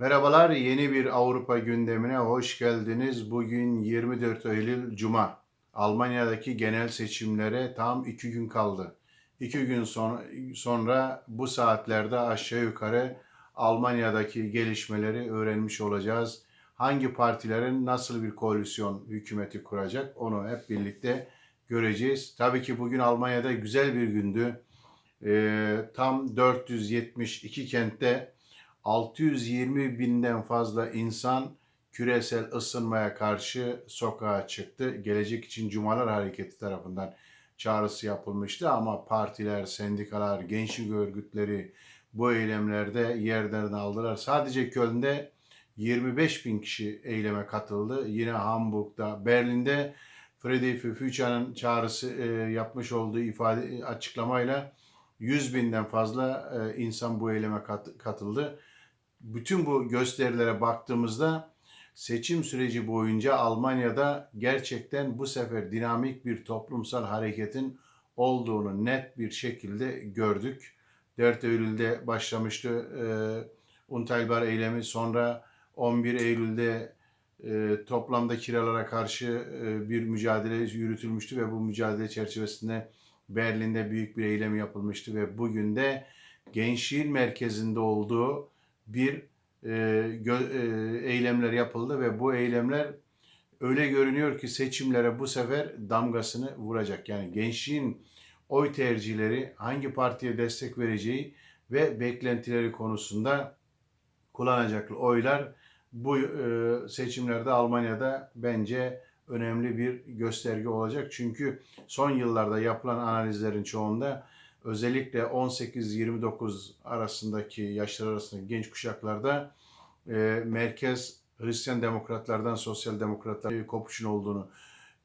Merhabalar, yeni bir Avrupa gündemine hoş geldiniz. Bugün 24 Eylül Cuma. Almanya'daki genel seçimlere tam iki gün kaldı. İki gün son- sonra bu saatlerde aşağı yukarı Almanya'daki gelişmeleri öğrenmiş olacağız. Hangi partilerin nasıl bir koalisyon hükümeti kuracak onu hep birlikte göreceğiz. Tabii ki bugün Almanya'da güzel bir gündü. Ee, tam 472 kentte 620 binden fazla insan küresel ısınmaya karşı sokağa çıktı. Gelecek için Cumalar Hareketi tarafından çağrısı yapılmıştı ama partiler, sendikalar, gençlik örgütleri bu eylemlerde yerlerini aldılar. Sadece Köln'de 25 bin kişi eyleme katıldı. Yine Hamburg'da, Berlin'de Friedrich Füchan'ın çağrısı e, yapmış olduğu ifade açıklamayla 100 binden fazla e, insan bu eyleme kat- katıldı bütün bu gösterilere baktığımızda seçim süreci boyunca Almanya'da gerçekten bu sefer dinamik bir toplumsal hareketin olduğunu net bir şekilde gördük. 4 Eylül'de başlamıştı e, Unteilbar eylemi sonra 11 Eylül'de e, toplamda kiralara karşı e, bir mücadele yürütülmüştü ve bu mücadele çerçevesinde Berlin'de büyük bir eylem yapılmıştı ve bugün de gençliğin merkezinde olduğu bir e, e, eylemler yapıldı ve bu eylemler öyle görünüyor ki seçimlere bu sefer damgasını vuracak. Yani gençliğin oy tercihleri, hangi partiye destek vereceği ve beklentileri konusunda kullanacakları oylar bu e, seçimlerde Almanya'da bence önemli bir gösterge olacak. Çünkü son yıllarda yapılan analizlerin çoğunda özellikle 18-29 arasındaki yaşlar arasındaki genç kuşaklarda e, merkez Hristiyan demokratlardan sosyal demokratlar kopuşun olduğunu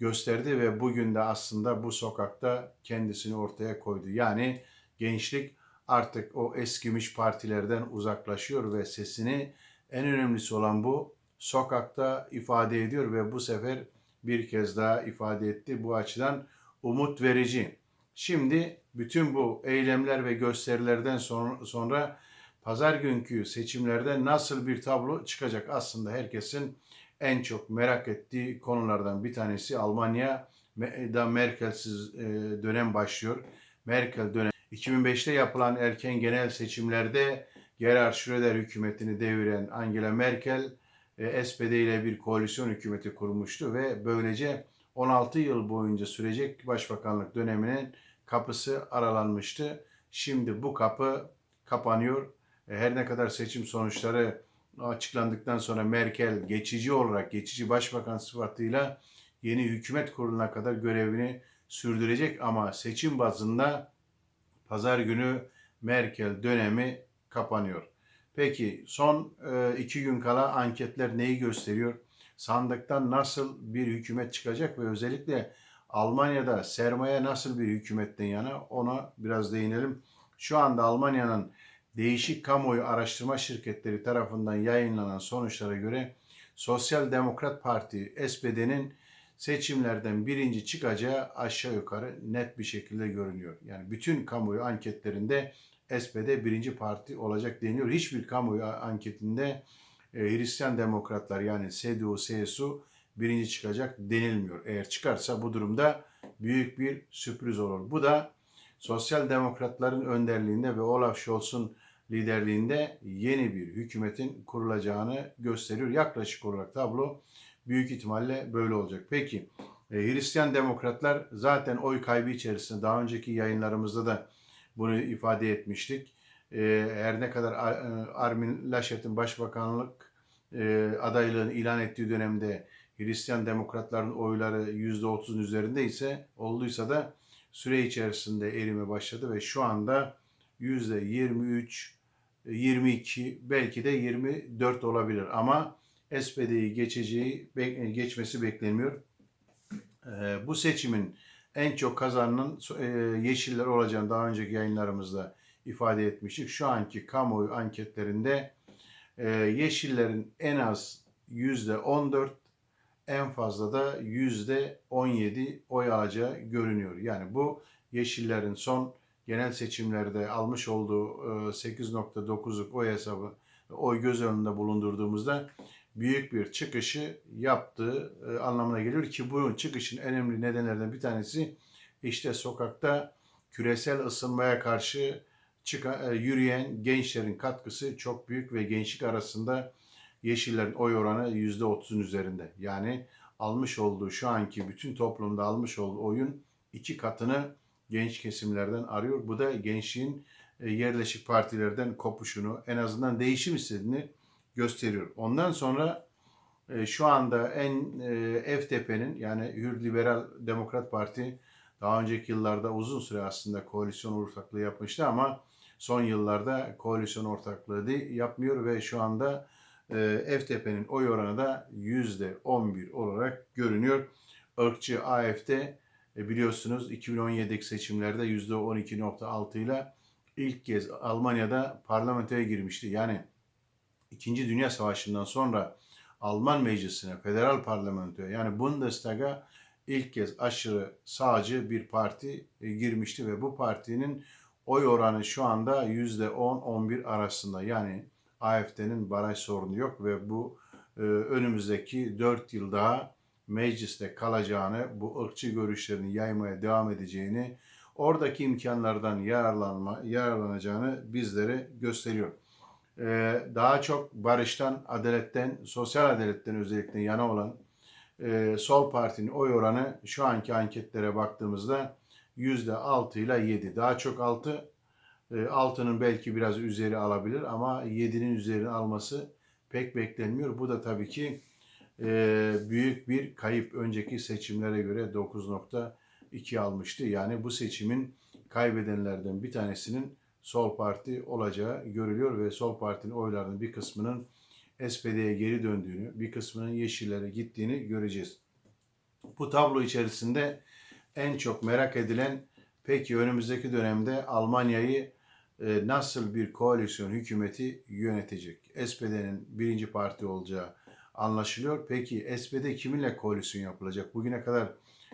gösterdi ve bugün de aslında bu sokakta kendisini ortaya koydu. Yani gençlik artık o eskimiş partilerden uzaklaşıyor ve sesini en önemlisi olan bu sokakta ifade ediyor ve bu sefer bir kez daha ifade etti. Bu açıdan umut verici. Şimdi bütün bu eylemler ve gösterilerden son- sonra pazar günkü seçimlerde nasıl bir tablo çıkacak? Aslında herkesin en çok merak ettiği konulardan bir tanesi Almanya'da Merkel'siz e, dönem başlıyor. Merkel dönem 2005'te yapılan erken genel seçimlerde Gerhard Schröder hükümetini deviren Angela Merkel e, SPD ile bir koalisyon hükümeti kurmuştu ve böylece 16 yıl boyunca sürecek başbakanlık döneminin kapısı aralanmıştı. Şimdi bu kapı kapanıyor. E, Her ne kadar seçim sonuçları açıklandıktan sonra Merkel geçici olarak geçici başbakan sıfatıyla yeni hükümet kuruluna kadar görevini sürdürecek ama seçim bazında pazar günü Merkel dönemi kapanıyor. Peki son e, iki gün kala anketler neyi gösteriyor? Sandıktan nasıl bir hükümet çıkacak ve özellikle Almanya'da sermaye nasıl bir hükümetten yana ona biraz değinelim. Şu anda Almanya'nın değişik kamuoyu araştırma şirketleri tarafından yayınlanan sonuçlara göre Sosyal Demokrat Parti SPD'nin seçimlerden birinci çıkacağı aşağı yukarı net bir şekilde görünüyor. Yani bütün kamuoyu anketlerinde SPD birinci parti olacak deniyor. Hiçbir kamuoyu anketinde Hristiyan Demokratlar yani CDU, CSU birinci çıkacak denilmiyor. Eğer çıkarsa bu durumda büyük bir sürpriz olur. Bu da Sosyal Demokratların önderliğinde ve Olaf Scholz'un liderliğinde yeni bir hükümetin kurulacağını gösteriyor. Yaklaşık olarak tablo büyük ihtimalle böyle olacak. Peki e, Hristiyan Demokratlar zaten oy kaybı içerisinde daha önceki yayınlarımızda da bunu ifade etmiştik. E, her ne kadar Ar- Armin Laschet'in başbakanlık e, adaylığını ilan ettiği dönemde Hristiyan Demokratların oyları %30'un üzerinde ise olduysa da süre içerisinde erime başladı ve şu anda %23, 22 belki de 24 olabilir ama SPD'yi geçeceği be- geçmesi beklenmiyor. Ee, bu seçimin en çok kazanan e, Yeşiller olacağını daha önceki yayınlarımızda ifade etmiştik. Şu anki kamuoyu anketlerinde e, Yeşillerin en az %14 en fazla da %17 oy alacağı görünüyor. Yani bu Yeşillerin son genel seçimlerde almış olduğu e, 8.9'luk oy hesabı oy göz önünde bulundurduğumuzda büyük bir çıkışı yaptığı e, anlamına geliyor ki bunun çıkışın en önemli nedenlerden bir tanesi işte sokakta küresel ısınmaya karşı çıkan, e, yürüyen gençlerin katkısı çok büyük ve gençlik arasında Yeşillerin oy oranı %30'un üzerinde. Yani almış olduğu şu anki bütün toplumda almış olduğu oyun iki katını genç kesimlerden arıyor. Bu da gençliğin e, yerleşik partilerden kopuşunu en azından değişim istediğini gösteriyor. Ondan sonra e, şu anda en FDP'nin yani Hür Liberal Demokrat Parti daha önceki yıllarda uzun süre aslında koalisyon ortaklığı yapmıştı ama son yıllarda koalisyon ortaklığı yapmıyor ve şu anda e, FTP'nin oy oranı da %11 olarak görünüyor. Irkçı AFD e, biliyorsunuz 2017'deki seçimlerde %12.6 ile ilk kez Almanya'da parlamentoya girmişti. Yani İkinci Dünya Savaşı'ndan sonra Alman meclisine, federal parlamentoya yani Bundestag'a ilk kez aşırı sağcı bir parti e, girmişti ve bu partinin oy oranı şu anda %10-11 arasında. Yani AFD'nin baraj sorunu yok ve bu e, önümüzdeki 4 yıl daha mecliste kalacağını, bu ırkçı görüşlerini yaymaya devam edeceğini, oradaki imkanlardan yararlanma, yararlanacağını bizlere gösteriyor. Ee, daha çok barıştan, adaletten, sosyal adaletten özellikle yana olan e, Sol Parti'nin oy oranı şu anki anketlere baktığımızda %6 ile 7. Daha çok 6, 6'nın belki biraz üzeri alabilir ama 7'nin üzerini alması pek beklenmiyor. Bu da tabii ki e, büyük bir kayıp. Önceki seçimlere göre 9.2 almıştı. Yani bu seçimin kaybedenlerden bir tanesinin Sol Parti olacağı görülüyor ve Sol Parti'nin oylarının bir kısmının SPD'ye geri döndüğünü, bir kısmının Yeşillere gittiğini göreceğiz. Bu tablo içerisinde en çok merak edilen peki önümüzdeki dönemde Almanya'yı e, nasıl bir koalisyon hükümeti yönetecek? SPD'nin birinci parti olacağı anlaşılıyor. Peki SPD kiminle koalisyon yapılacak? Bugüne kadar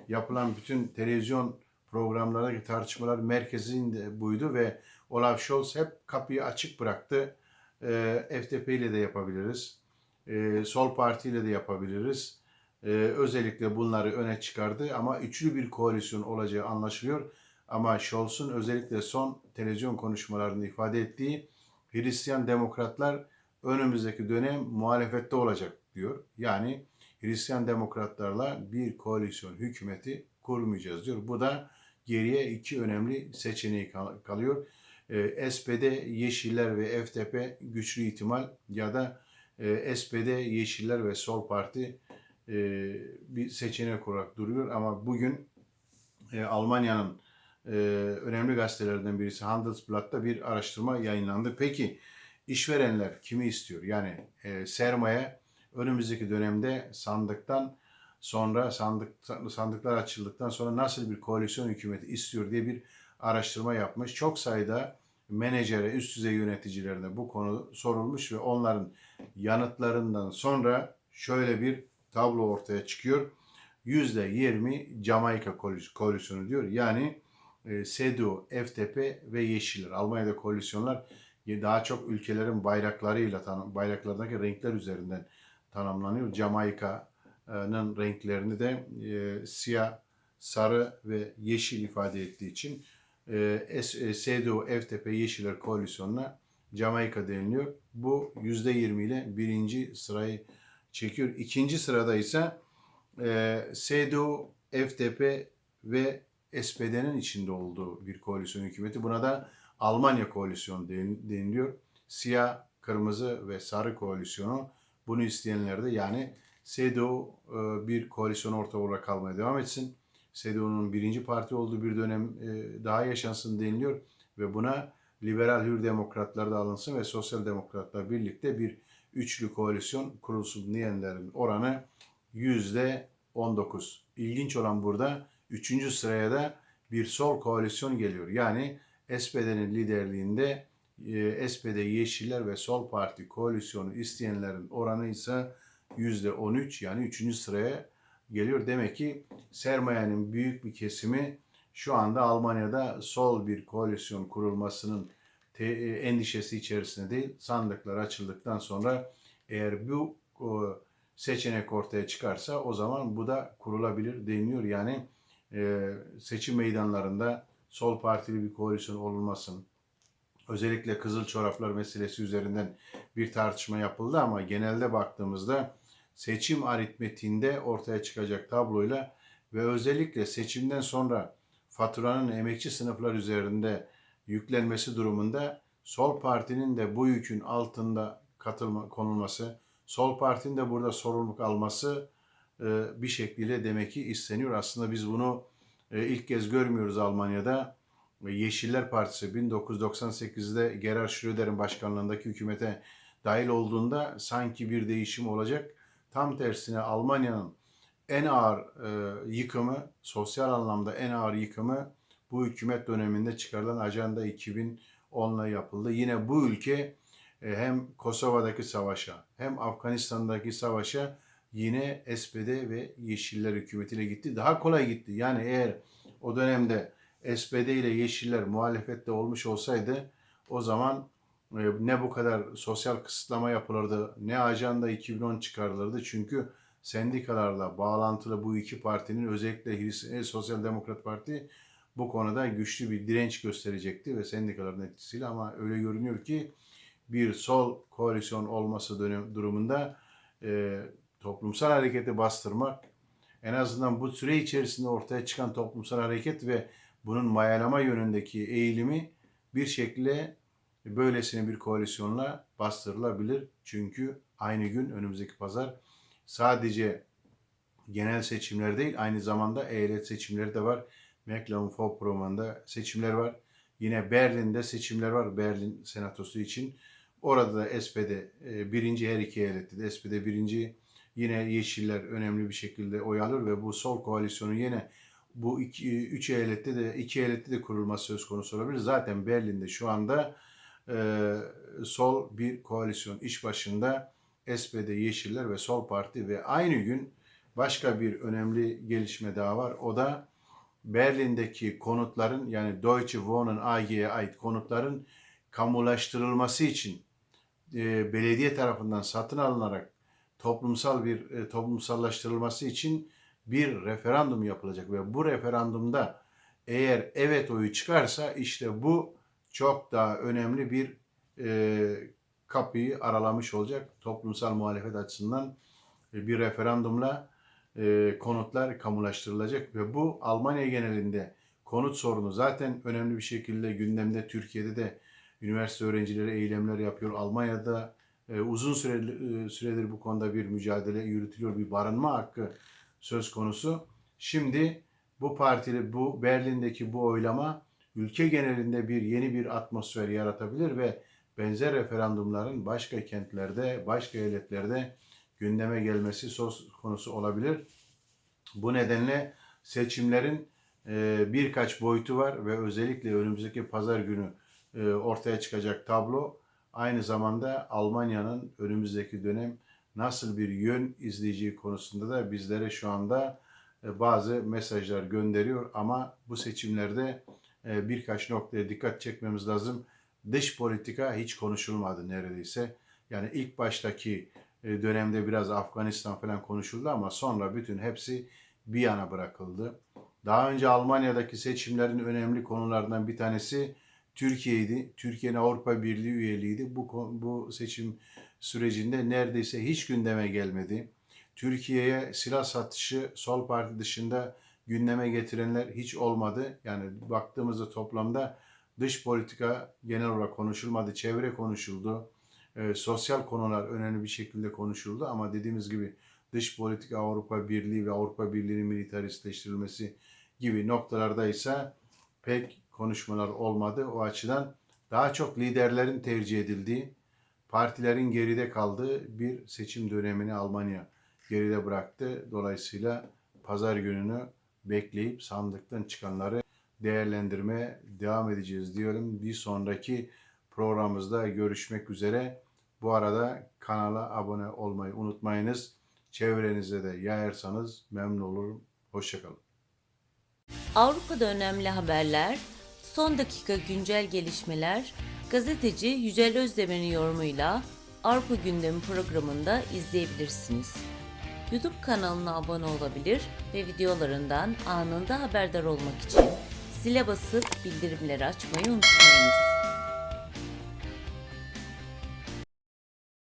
yapılan bütün televizyon programlardaki tartışmalar merkezinde buydu ve Olaf Scholz hep kapıyı açık bıraktı. E, FDP ile de yapabiliriz. E, Sol Parti ile de yapabiliriz. E, özellikle bunları öne çıkardı ama üçlü bir koalisyon olacağı anlaşılıyor. Ama Scholz'un özellikle son televizyon konuşmalarında ifade ettiği Hristiyan demokratlar önümüzdeki dönem muhalefette olacak diyor. Yani Hristiyan demokratlarla bir koalisyon hükümeti kurmayacağız diyor. Bu da geriye iki önemli seçeneği kalıyor. E, SPD, Yeşiller ve FTP güçlü ihtimal ya da e, SPD, Yeşiller ve Sol Parti e, bir seçenek olarak duruyor. Ama bugün e, Almanya'nın e, önemli gazetelerden birisi Handelsblatt'ta bir araştırma yayınlandı. Peki işverenler kimi istiyor? Yani e, sermaye önümüzdeki dönemde sandıktan sonra sandık sandıklar açıldıktan sonra nasıl bir koalisyon hükümeti istiyor diye bir araştırma yapmış. Çok sayıda menajere, üst düzey yöneticilerine bu konu sorulmuş ve onların yanıtlarından sonra şöyle bir tablo ortaya çıkıyor. %20 Jamaika koalisyonu diyor. Yani e, CDU, FTP ve Yeşiller. Almanya'da koalisyonlar daha çok ülkelerin bayraklarıyla, bayraklarındaki renkler üzerinden tanımlanıyor. Jamaika'nın renklerini de e, siyah, sarı ve yeşil ifade ettiği için e, CDU, FTP, Yeşiller koalisyonuna Jamaika deniliyor. Bu %20 ile birinci sırayı çekiyor. İkinci sırada ise e, CDU, FTP ve SPD'nin içinde olduğu bir koalisyon hükümeti. Buna da Almanya koalisyonu deniliyor. Siyah, kırmızı ve sarı koalisyonu bunu isteyenler de yani CDU e, bir koalisyon ortağı olarak kalmaya devam etsin. CDU'nun birinci parti olduğu bir dönem e, daha yaşansın deniliyor ve buna liberal hür demokratlar da alınsın ve sosyal demokratlar birlikte bir üçlü koalisyon kurulsun diyenlerin oranı yüzde 19. İlginç olan burada üçüncü sıraya da bir sol koalisyon geliyor. Yani SPD'nin liderliğinde e, SPD, Yeşiller ve Sol Parti koalisyonu isteyenlerin oranı ise yüzde 13 yani üçüncü sıraya geliyor. Demek ki sermayenin büyük bir kesimi şu anda Almanya'da sol bir koalisyon kurulmasının endişesi içerisinde değil. Sandıklar açıldıktan sonra eğer bu seçenek ortaya çıkarsa o zaman bu da kurulabilir deniliyor. Yani e, seçim meydanlarında sol partili bir koalisyon olunmasın. Özellikle Kızıl Çoraplar meselesi üzerinden bir tartışma yapıldı ama genelde baktığımızda seçim aritmetiğinde ortaya çıkacak tabloyla ve özellikle seçimden sonra faturanın emekçi sınıflar üzerinde yüklenmesi durumunda sol partinin de bu yükün altında katılma, konulması, sol partinin de burada sorumluluk alması e, bir şekilde demek ki isteniyor. Aslında biz bunu e, ilk kez görmüyoruz Almanya'da. Ve Yeşiller Partisi 1998'de Gerhard Schröder'in başkanlığındaki hükümete dahil olduğunda sanki bir değişim olacak. Tam tersine Almanya'nın en ağır e, yıkımı, sosyal anlamda en ağır yıkımı bu hükümet döneminde çıkarılan Ajanda 2010'la yapıldı. Yine bu ülke e, hem Kosova'daki savaşa hem Afganistan'daki savaşa yine SPD ve Yeşiller hükümetiyle gitti. Daha kolay gitti. Yani eğer o dönemde SPD ile Yeşiller muhalefette olmuş olsaydı o zaman e, ne bu kadar sosyal kısıtlama yapılırdı ne Ajanda 2010 çıkarılırdı. Çünkü sendikalarla bağlantılı bu iki partinin özellikle Hris- e, Sosyal Demokrat Parti bu konuda güçlü bir direnç gösterecekti ve sendikaların etkisiyle ama öyle görünüyor ki bir sol koalisyon olması dönem, durumunda e, toplumsal hareketi bastırmak en azından bu süre içerisinde ortaya çıkan toplumsal hareket ve bunun mayalama yönündeki eğilimi bir şekilde böylesine bir koalisyonla bastırılabilir. Çünkü aynı gün önümüzdeki pazar sadece genel seçimler değil aynı zamanda eyalet seçimleri de var. Mecklenburg-Vorpommern'da seçimler var. Yine Berlin'de seçimler var Berlin senatosu için. Orada da SPD e, birinci her iki eyalette SPD birinci yine Yeşiller önemli bir şekilde oy alır ve bu sol koalisyonu yine bu iki, üç eyalette de iki eyalette de kurulması söz konusu olabilir. Zaten Berlin'de şu anda e, sol bir koalisyon iş başında SPD, Yeşiller ve Sol Parti ve aynı gün başka bir önemli gelişme daha var. O da Berlin'deki konutların yani Deutsche Wohnen AG'ye ait konutların kamulaştırılması için e, belediye tarafından satın alınarak toplumsal bir e, toplumsallaştırılması için bir referandum yapılacak. Ve bu referandumda eğer evet oyu çıkarsa işte bu çok daha önemli bir e, kapıyı aralamış olacak. Toplumsal muhalefet açısından e, bir referandumla e, konutlar kamulaştırılacak ve bu Almanya genelinde konut sorunu zaten önemli bir şekilde gündemde Türkiye'de de üniversite öğrencileri eylemler yapıyor. Almanya'da e, uzun süreli, e, süredir bu konuda bir mücadele yürütülüyor. Bir barınma hakkı söz konusu. Şimdi bu partili bu Berlin'deki bu oylama ülke genelinde bir yeni bir atmosfer yaratabilir ve benzer referandumların başka kentlerde, başka eyaletlerde gündeme gelmesi söz konusu olabilir. Bu nedenle seçimlerin e, birkaç boyutu var ve özellikle önümüzdeki pazar günü e, ortaya çıkacak tablo aynı zamanda Almanya'nın önümüzdeki dönem nasıl bir yön izleyeceği konusunda da bizlere şu anda e, bazı mesajlar gönderiyor ama bu seçimlerde birkaç noktaya dikkat çekmemiz lazım. Dış politika hiç konuşulmadı neredeyse. Yani ilk baştaki dönemde biraz Afganistan falan konuşuldu ama sonra bütün hepsi bir yana bırakıldı. Daha önce Almanya'daki seçimlerin önemli konularından bir tanesi Türkiye'ydi. Türkiye'nin Avrupa Birliği üyeliğiydi. Bu bu seçim sürecinde neredeyse hiç gündeme gelmedi. Türkiye'ye silah satışı sol parti dışında gündeme getirenler hiç olmadı. Yani baktığımızda toplamda dış politika genel olarak konuşulmadı. Çevre konuşuldu. E, sosyal konular önemli bir şekilde konuşuldu ama dediğimiz gibi dış politika Avrupa Birliği ve Avrupa Birliği'nin militaristleştirilmesi gibi noktalarda ise pek konuşmalar olmadı. O açıdan daha çok liderlerin tercih edildiği, partilerin geride kaldığı bir seçim dönemini Almanya geride bıraktı. Dolayısıyla pazar gününü bekleyip sandıktan çıkanları değerlendirmeye devam edeceğiz diyorum. Bir sonraki programımızda görüşmek üzere. Bu arada kanala abone olmayı unutmayınız. Çevrenize de yayarsanız memnun olurum. Hoşçakalın. Avrupa'da önemli haberler, son dakika güncel gelişmeler, Gazeteci Yücel Özdemir'in yorumuyla Avrupa Gündemi programında izleyebilirsiniz. YouTube kanalına abone olabilir ve videolarından anında haberdar olmak için zile basıp bildirimleri açmayı unutmayınız.